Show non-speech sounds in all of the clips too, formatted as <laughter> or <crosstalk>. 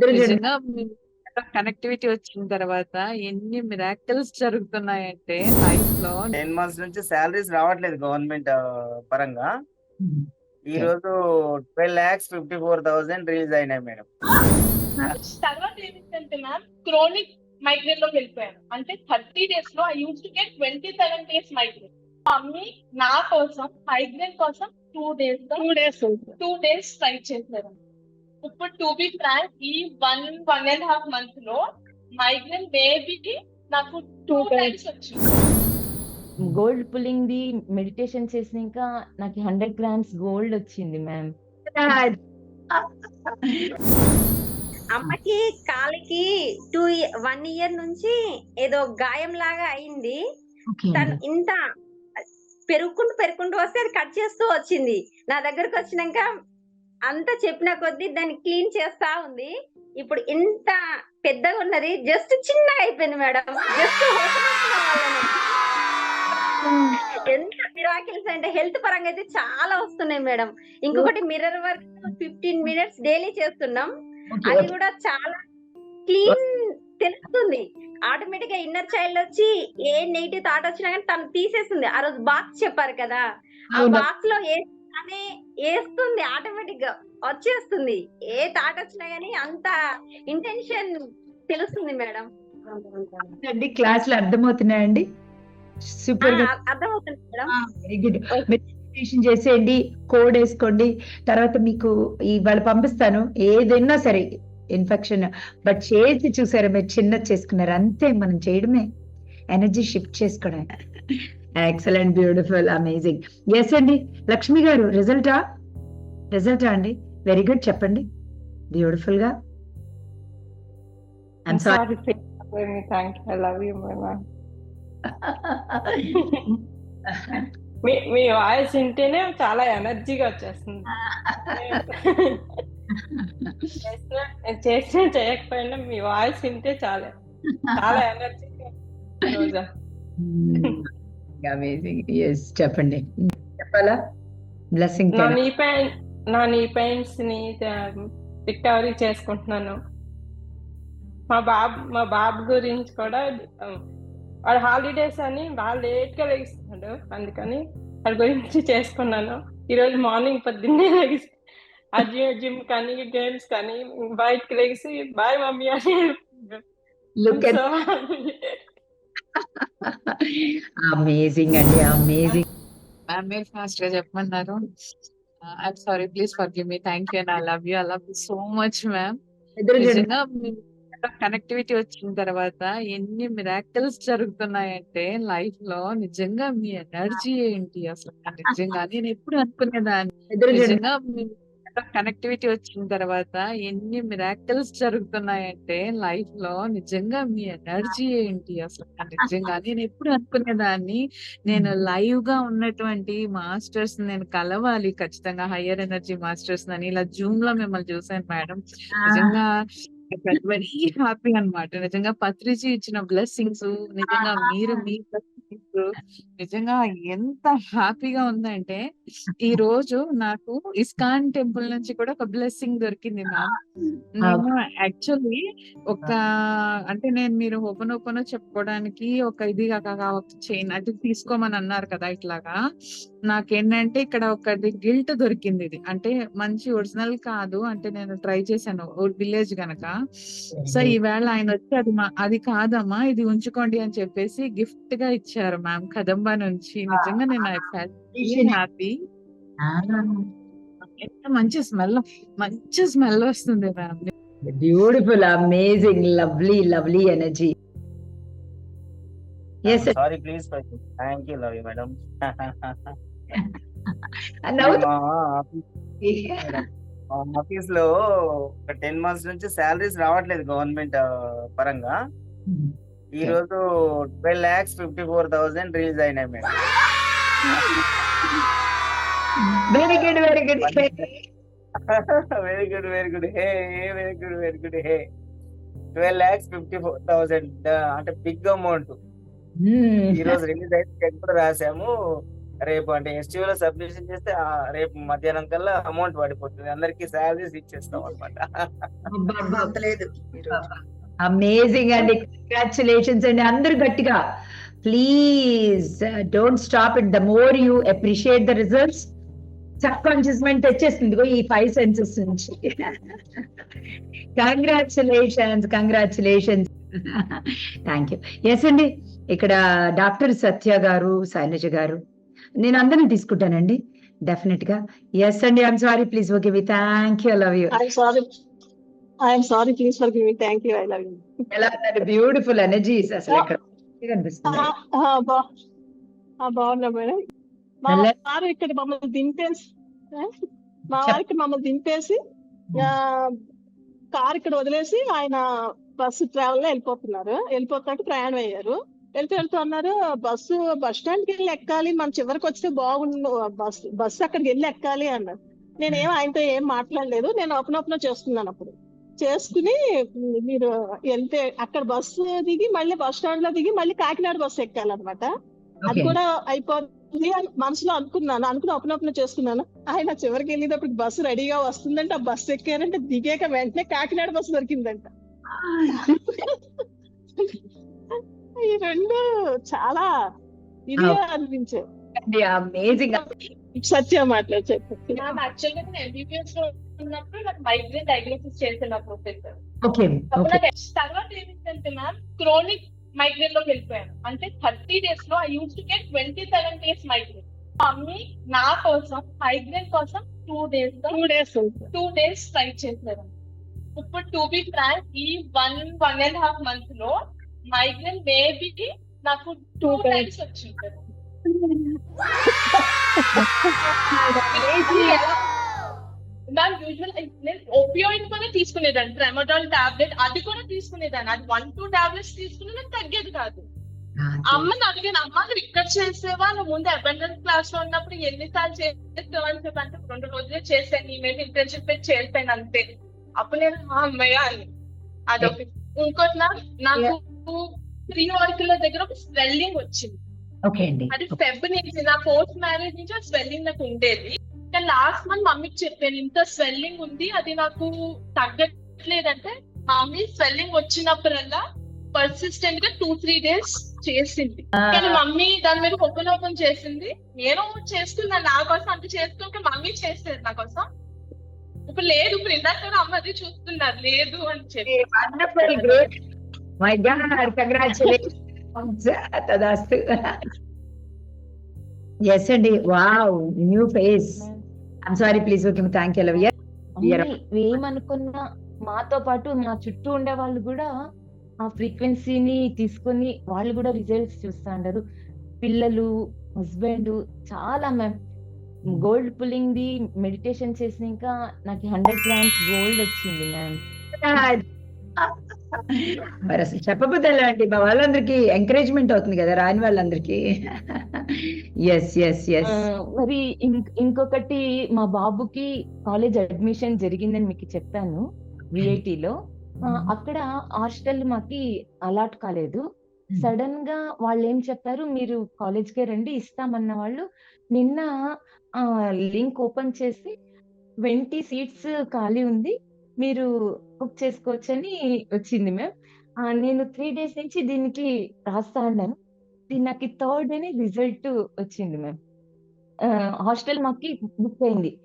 నిజంగా కనెక్టివిటీ వచ్చిన తర్వాత ఎన్ని మిరాకిల్స్ జరుగుతున్నాయంటే లైఫ్లో. టెన్ మంత్స్ నుంచి శాలరీస్ రావట్లేదు గవర్నమెంట్ పరంగా. ఈ రోజు twelve lakhs fifty four thousand release అయినాయి మేడం. తర్వాత ఏమిటంటే మ్యామ్ క్రోనిక్ మైగ్రేన్లోకి వెళ్ళిపోయాను. అంటే థర్టీ డేస్లో I uses to get twenty seven days migraine mummy నా కోసం మైగ్రేన్ కోసం two days two days two days try చేశారు. ఇప్పుడు టు బి ఫ్రాంక్ ఈ వన్ వన్ అండ్ హాఫ్ మంత్లో మైగ్రేన్ బేబీకి నాకు టూ టైమ్స్ వచ్చింది. గోల్డ్ పుల్లింగ్ ది మెడిటేషన్ చేసినాక నాకు హండ్రెడ్ గ్రామ్స్ గోల్డ్ వచ్చింది మ్యామ్ అమ్మకి కాలికి టూ వన్ ఇయర్ నుంచి ఏదో గాయం లాగా అయింది. తను ఇంత పెరుగుకుంటూ పెరుగుకుంటూ వస్తే అది కట్ చేస్తూ వచ్చింది. నా దగ్గరకు వచ్చినాక అంత చెప్పిన కొద్దీ దాన్ని క్లీన్ చేస్తా ఉంది. ఇప్పుడు ఇంత పెద్దగా ఉన్నది జస్ట్ చిన్నగా అయిపోయింది మేడం. జస్ట్ ఎంత మిరాకిల్స్ అంటే హెల్త్ పరంగా అయితే చాలా వస్తున్నాయి మేడం. ఇంకొకటి mirror work fifteen minutes daily చేస్తున్నాం. అది కూడా చాలా క్లీన్ తెలుస్తుంది. ఆటోమేటిక్గా ఇన్నర్ చైల్డ్ వచ్చి ఏ నెగిటివ్ థాట్ వచ్చినా కానీ తను తీసేస్తుంది. ఆ రోజు బాక్స్ చెప్పారు కదా. ఆ. బాక్స్లో ఏ అనే వేస్తుంది ఆటోమేటిక్గా వచ్చేస్తుంది. ఏ థాట్ వచ్చినా గానీ అంత ఇంటెన్షన్ తెలుస్తుంది మేడం. అండి క్లాసులు అర్థమవుతున్నాయండి? సూపర్ అర్థమవుతుంది మేడం. వెరీ గుడ్ మెడిటేషన్ చేసేయండి కోడ్ వేసుకోండి తర్వాత మీకు ఈ వాళ్ళు పంపిస్తాను ఏదైనా సరే ఇన్ఫెక్షన్ బట్ చేసి చూసారా మీరు చిన్న చేసుకున్నారు అంతే మనం చేయడమే. ఎనర్జీ షిఫ్ట్ చేసుకోవడం ఎక్సలెంట్ బ్యూటిఫుల్ అమేజింగ్ ఎస్ అండి లక్ష్మి గారు రిజల్టా రిజల్టా అండి? వెరీ గుడ్ చెప్పండి. బ్యూటిఫుల్గా. <laughs> మీ మీ వాయిస్ వింటేనే చాలా ఎనర్జీగా వచ్చేస్తుంది. <laughs> చేసిన చేసిన చేయకపోయినా మీ వాయిస్ వింటే చాలా. చాలా ఎనర్జీగా రోజా. అమేజింగ్ ఎస్ చెప్పండి. చెప్పాలా? బ్లెస్సింగ్ నా నీ పెయిన్ నా నీ పెయిన్స్ని రికవరీ చేసుకుంటున్నాను. మా బాబు మా బాబు గురించి కూడా వాడు హాలిడేస్ అని బాగా లేట్గా లెగిస్తున్నాడు. అందుకని వాడి గురించి చేసుకున్నాను. ఈ రోజు మార్నింగ్ పొద్దున్నే లెగిసి ఆ జిమ్ జిమ్ కానీ గేమ్స్ కానీ బయటకు లెగిసి బాయ్ మమ్మీ అని లుక్ <laughs> <laughs> అమేజింగ్ అండి అమేజింగ్ మ్యామ్ మీరు ఫాస్ట్గా చెప్పమన్నారు. I'm sorry please forgive me thank you and I love you I love you so much ma'am నిజంగా కనెక్టివిటీ వచ్చిన తర్వాత ఎన్ని మిరాకిల్స్ జరుగుతున్నాయంటే లైఫ్లో నిజంగా మీ ఎనర్జీ ఏంటి అసలు? నిజంగా నేను ఎప్పుడు అనుకునేదాన్ని. నిజంగా కనెక్టివిటీ వచ్చిన తర్వాత ఎన్ని మిరాకిల్స్ జరుగుతున్నాయంటే లైఫ్లో నిజంగా మీ ఎనర్జీ ఏంటి అసలు? నిజంగా నేను ఎప్పుడు అనుకునేదాన్ని. నేను లైవ్గా ఉన్నటువంటి మాస్టర్స్ నేను కలవాలి ఖచ్చితంగా హయ్యర్ ఎనర్జీ మాస్టర్స్ అని. ఇలా జూమ్లో మిమ్మల్ని చూసాను మేడం. నిజంగా వెరీ <laughs> హ్యాపీ అన్నమాట. నిజంగా పత్రిజీ ఇచ్చిన బ్లెస్సింగ్స్ నిజంగా మీరు మీ నిజంగా ఎంత హ్యాపీగా ఉందంటే ఈ <laughs> రోజు నాకు ఇస్కాన్ టెంపుల్ నుంచి కూడా ఒక బ్లెస్సింగ్ దొరికింది మ్యామ్. నేను యాక్చువల్లీ ఒక అంటే నేను మీరు ఓపెన్ ఓపెన్ చెప్పుకోవడానికి ఒక ఇది చైన్ అంటే తీసుకోమని అన్నారు కదా ఇట్లాగా. నాకేంటంటే ఇక్కడ ఒకటి గిల్ట్ దొరికింది ఇది. అంటే మంచి ఒరిజినల్ కాదు అంటే నేను ట్రై చేశాను విలేజ్ గనక. సో ఈవేళ ఆయన వచ్చి అది మా అది కాదమ్మా ఇది ఉంచుకోండి అని చెప్పేసి గిఫ్ట్గా ఇచ్చారు. మ్యామ్. కదంబా నుంచి. నిజంగా నేను హ్యాపీ. ఎంత మంచి స్మెల్. మంచి స్మెల్ వస్తుంది ma'am. Beautiful amazing lovely lovely energy. Yes sorry please thank you love you madam. <laughs> Office <laughs> లో ఒక టెన్ మంత్స్ నుంచి శాలరీస్ రావట్లేదు గవర్నమెంట్ పరంగా. ఈ రోజు twelve lakhs fifty four thousand release అయినాయి madam. Very good very good very good very good hey very good very good hey twelve lakhs fifty four thousand అంటే big amount ఈ రోజు release అయితే కూడా రాసాము రేపు అంటే ఎస్టీవీ లో సబ్మిషన్ చేస్తే ఆ రేపు మధ్యాహ్నం కల్లా అమౌంట్ పడిపోతుంది. అందరికి శాలరీస్ ఇచ్చేస్తాం అనమాట అమేజింగ్ అండి కంగ్రాచులేషన్స్ అండి అందరు గట్టిగా please don't stop it the more you appreciate the results subconscious mind తెచ్చేస్తుంది ఈ ఫైవ్ సెన్సెస్ నుంచి. Congratulations congratulations thank you yes అండి ఇక్కడ డాక్టర్ సత్య గారు శైలజ గారు నేను అందరిని తీసుకుంటానండి డెఫినెట్గా. ఎస్ అండి I'm sorry please okay we thank you love you I'm sorry. Please forgive me. Thank you. I love you. ఎలా ఉన్నారు? బ్యూటిఫుల్ ఎనర్జీస్ అసలు ఇక్కడ. ఆ, బా- ఆ, బాగున్నా మేడం. మా వారు ఇక్కడ మమ్మల్ని దింపేసి మా వారు ఇక్కడ మమ్మల్ని దింపేసి కార్ ఇక్కడ వదిలేసి ఆయన బస్సు ట్రావెల్లో వెళ్ళిపోతున్నారు. వెళ్ళిపోతున్నట్టు ప్రయాణం అయ్యారు. వెళ్తూ వెళ్తూ అన్నారు బస్సు బస్ స్టాండ్కి వెళ్ళి ఎక్కాలి. మన చివరికి వస్తే బాగుండు. బస్సు బస్సు అక్కడికి వెళ్ళి ఎక్కాలి అన్నారు. నేనేం ఆయనతో ఏం మాట్లాడలేదు. నేను ఓపెన్ ఓపెన్ చేస్తున్నాను అప్పుడు. చేసుకుని మీరు వెళ్తే అక్కడ బస్సు దిగి మళ్ళీ బస్ స్టాండ్లో దిగి మళ్ళీ కాకినాడ బస్సు ఎక్కాలన్నమాట. అది. కూడా అయిపోతుంది అని మనసులో అనుకున్నాను. అనుకుని ఓపెన్ చేసుకున్నాను. ఆయన చివరికి వెళ్ళేటప్పుడు బస్సు రెడీగా వస్తుందంటే. ఆ బస్సు ఎక్కారంటే దిగాక వెంటనే కాకినాడ బస్సు దొరికిందంట. ఈ రెండు చాలా ఇదిగా అనిపించాయి. అమేజింగ్ సత్య మాట్లాడి చెప్పు. ఉన్నప్పుడు నాకు మైగ్రేన్ డయాగ్నోసిస్ చేసిన ప్రొఫెసర్ తర్వాత ఏమిటంటే మ్యామ్ క్రోనిక్ మైగ్రేన్లోకి వెళ్ళిపోయాను. అంటే థర్టీ డేస్లో I uses to get twenty seven days migraine mummy నా కోసం మైగ్రేన్ కోసం two days two days two days try చేశారు. ఇప్పుడు టు బి ఫ్రాంక్ ఈ వన్ వన్ అండ్ హాఫ్ మంత్లో మైగ్రేన్ మేబీ నాకు టూ. టైమ్స్ వచ్చింది. మ్యామ్ యూజువల్ నేను ఓపియోయిడ్ కూడా తీసుకునేదాన్ని. ట్రెమడాల్ టాబ్లెట్ అది కూడా తీసుకునేదాన్ని. అది వన్ టూ టాబ్లెట్స్ తీసుకుని నాకు తగ్గేది కాదు. అమ్మని అడిగాను అమ్మ నువ్వు ఇక్కడ చేసేవా? నువ్వు ముందు అబెండెన్స్ క్లాస్లో ఉన్నప్పుడు ఎన్నిసార్లు చేస్తావు? అని చెప్పి అంటే రెండు రోజులే చేశాను. నీ మీద ఇంటర్న్షిప్ పెట్టి చేశాను అంతే. అప్పుడు నేను "ఆ, అమ్మయ్య అని. అదొకటి ఇంకోటి నా నాకు త్రీ వరకుల దగ్గర ఒక స్వెల్లింగ్ వచ్చింది. ఓకే అండి. అది ఫెబ్ నుంచి నా ఫోర్త్ మ్యారేజ్ నుంచి ఆ స్వెల్లింగ్ నాకు ఉండేది. కానీ లాస్ట్ మంత్ మమ్మీకి చెప్పాను ఇంత స్వెల్లింగ్ ఉంది అది నాకు తగ్గట్లేదంటే మమ్మీ స్వెల్లింగ్ వచ్చినప్పుడల్లా పర్సిస్టెంట్గా టూ త్రీ డేస్ చేసింది కానీ మమ్మీ దాని మీద ఓపెన్ ఓపెన్ చేసింది. నేను చేస్తున్నాను నా కోసం అంత చేస్తుంటే మమ్మీ చేసేది నా కోసం. ఇప్పుడు లేదు ఇప్పుడు ఇందాక కూడా అమ్మ అది చూస్తున్నారు లేదు అని చెప్పి. Wonderful great my god congratulations తదాస్తు ఎస్ అండి wow new face I'm sorry please okay thank you love అన్ని ఏమనుకున్నా మాతో పాటు మా చుట్టూ ఉండే వాళ్ళు కూడా ఆ ఫ్రీక్వెన్సీని తీసుకొని వాళ్ళు కూడా రిజల్ట్స్ చూస్తా ఉంటారు పిల్లలు హస్బెండ్ చాలా ma'am gold pulling the meditation చేసినాక నాకు హండ్రెడ్ గ్రామ్స్ గోల్డ్ వచ్చింది మ్యామ్ మరి అసలు మా వాళ్ళందరికీ ఎంకరేజ్మెంట్ అవుతుంది కదా రాని వాళ్ళందరికీ. మరి ఇంకొకటి మా బాబుకి కాలేజ్ అడ్మిషన్ జరిగిందని మీకు చెప్పాను విఐటి లో. ఆ, అక్కడ హాస్టల్ మాకి అలాట్ కాలేదు. సడన్గా వాళ్ళు ఏం చెప్పారు మీరు కాలేజ్ కే రండి ఇస్తామన్న వాళ్ళు నిన్న లింక్ ఓపెన్ చేసి ట్వంటీ సీట్స్ ఖాళీ ఉంది మీరు బుక్ చేసుకోవచ్చని వచ్చింది మ్యామ్. నేను త్రీ డేస్ నుంచి దీనికి రాస్తా ఉన్నాను దీని నాకు థర్డ్ డేనే రిజల్ట్ వచ్చింది మ్యామ్ హాస్టల్ మాకి బుక్ అయింది.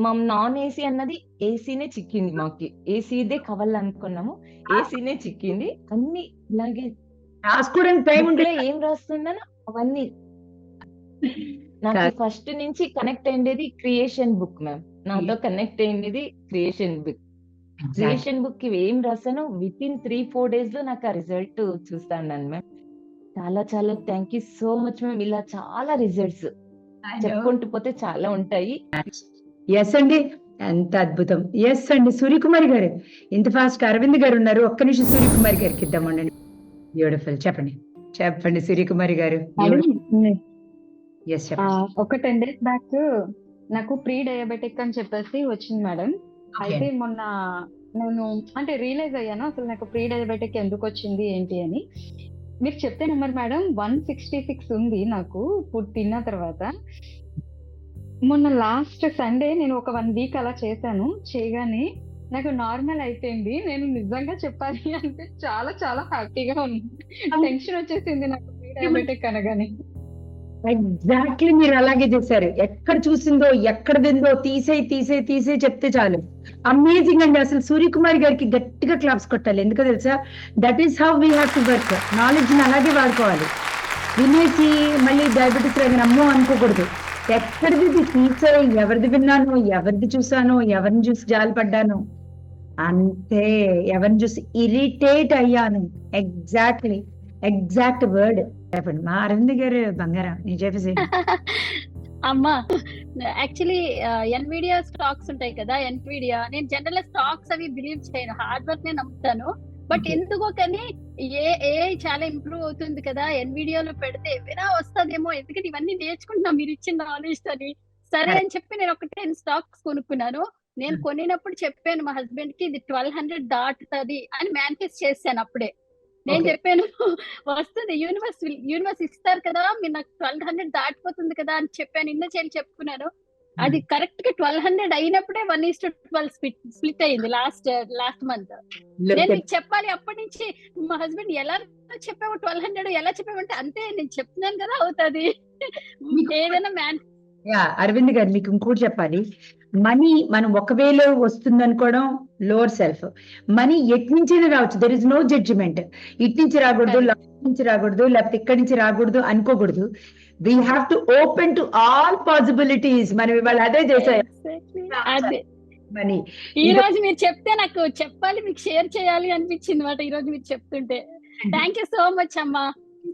మా నాన్ ఏసీ అన్నది ఏసీనే చిక్కింది మాకి. ఏసీదే కావాలనుకున్నాము. ఏసీనే చిక్కింది. అన్ని ఇలాగే టైం ఉంటే ఏం రాస్తుందనో అవన్నీ. నాకు. ఫస్ట్ నుంచి కనెక్ట్ అయ్యేది క్రియేషన్ బుక్ మ్యామ్ నాతో కనెక్ట్ అయ్యేది క్రియేషన్ బుక్ క్రియేషన్ బుక్కి ఏం రాసానో విత్ ఇన్ త్రీ ఫోర్ డేస్లో నాకు ఆ రిజల్ట్ చూస్తాను మ్యామ్ చాలా చాలా thank you so much ma'am ఇలా చాలా రిజల్ట్స్ చెప్పుకుంటూ పోతే చాలా ఉంటాయి. ఎస్ అండి. ఎంత అద్భుతం. ఎస్ అండి. సూర్యకుమారి గారు ఇంత ఫాస్ట్ అరవింద్ గారు ఉన్నారు. ఒక్క నిమిషం సూర్యకుమారి గారికి ఇద్దామండి బ్యూటిఫుల్ చెప్పండి. చెప్పండి సూర్యకుమారి గారు. ఎస్ చెప్పండి. ఒక టెన్ డేస్ బ్యాక్ నాకు ప్రీ డయాబెటిక్ అని చెప్పేసి వచ్చింది మేడం. అయితే మొన్న నేను అంటే రియలైజ్ అయ్యాను. అసలు నాకు ప్రీ డయాబెటిక్ ఎందుకు వచ్చింది ఏంటి అని. మీరు చెప్తే number madam one sixty six ఉంది నాకు. ఫుడ్ తిన్న తర్వాత. మొన్న లాస్ట్ సండే నేను ఒక వన్ వీక్ అలా చేశాను. చేయగానే నాకు నార్మల్ అయిపోయింది. నేను నిజంగా చెప్పాలి అంటే చాలా చాలా హ్యాపీగా ఉంది టెన్షన్ వచ్చేసింది నాకు. డయాబెటిక్ అనగానే. ఎగ్జాక్ట్లీ మీరు అలాగే చేశారు. ఎక్కడ చూసిందో ఎక్కడ తిందో తీసేయి తీసేయి తీసేయి చెప్తే చాలు. అమేజింగ్ అండి. అసలు సూర్యకుమార్ గారికి గట్టిగా క్లాప్స్ కొట్టాలి. ఎందుకో తెలుసా? That is how we have to work నాలెడ్జ్ని అలాగే వాడుకోవాలి. వినేసి మళ్ళీ డయాబెటీస్ రాగిన అమ్మో అనుకోకూడదు. ఎక్కడిది తీసే ఎవరిది విన్నాను ఎవరిది చూసాను ఎవరిని చూసి జాలి పడ్డాను అంతే. ఎవరిని చూసి ఇరిటేట్ అయ్యాను. ఎగ్జాక్ట్లీ ఎగ్జాక్ట్ వర్డ్ చెప్పండి మా అరవింద్ గారు బంగారం నేను చెప్పేసి <laughs> అమ్మా యాక్చువల్లీ ఎన్విడియా స్టాక్స్ ఉంటాయి కదా ఎన్విడియా నేను జనరల్ స్టాక్స్ అవి బిలీవ్ చేయను హార్డ్ వర్క్ నే నమ్ముతాను. బట్. ఎందుకో కానీ ఏ ఏ చాలా ఇంప్రూవ్ అవుతుంది కదా ఎన్విడియాలో పెడితే ఏమైనా వస్తుందేమో. ఎందుకంటే ఇవన్నీ నేర్చుకుంటున్నా మీరు ఇచ్చిన నాలెడ్జ్ అని సరే అని చెప్పి నేను ఒక టెన్ స్టాక్స్ కొనుక్కున్నాను. నేను కొనినప్పుడు చెప్పాను మా హస్బెండ్కి ఇది ట్వెల్వ్ హండ్రెడ్ దాటుతుంది అని మేనిఫెస్ట్ చేశాను అప్పుడే. నేను. చెప్పాను వస్తుంది యూనివర్స్ యూనివర్స్ ఇస్తారు కదా మీరు నాకు ట్వెల్వ్ హండ్రెడ్ దాటిపోతుంది కదా అని చెప్పాను ఇన్న చేయాలి చెప్పుకున్నాను. అది కరెక్ట్గా ట్వెల్వ్ హండ్రెడ్ అయినప్పుడే one is to twelve split split అయింది లాస్ట్ లాస్ట్ మంత్ నేను మీకు చెప్పాలి అప్పటి నుంచి మా హస్బెండ్ ఎలా చెప్పావు ట్వెల్వ్ హండ్రెడ్ ఎలా చెప్పావంటే అంతే నేను చెప్తున్నాను కదా అవుతుంది. ఏదైనా మ్యాన్ యా అరవింద్ గారు మీకు ఇంకోటి చెప్పాలి. మనీ మనం ఒక వేలో వస్తుంది అనుకోవడం లోవర్ సెల్ఫ్ మనీ ఎటు నుంచైనా రావచ్చు. దెర్ ఇస్ నో జడ్జిమెంట్ ఇటు నుంచి రాకూడదు. లవ్ నుంచి రాకూడదు లేకపోతే ఇక్కడి నుంచి రాకూడదు అనుకోకూడదు. We have to open to all possibilities మనం ఇవాళ అదే చేసాం. మనీ ఈ రోజు మీరు చెప్తే నాకు చెప్పాలి మీకు షేర్ చేయాలి అనిపించింది మాట ఈ రోజు మీరు చెప్తుంటే. థ్యాంక్ యూ సో మచ్ అమ్మా.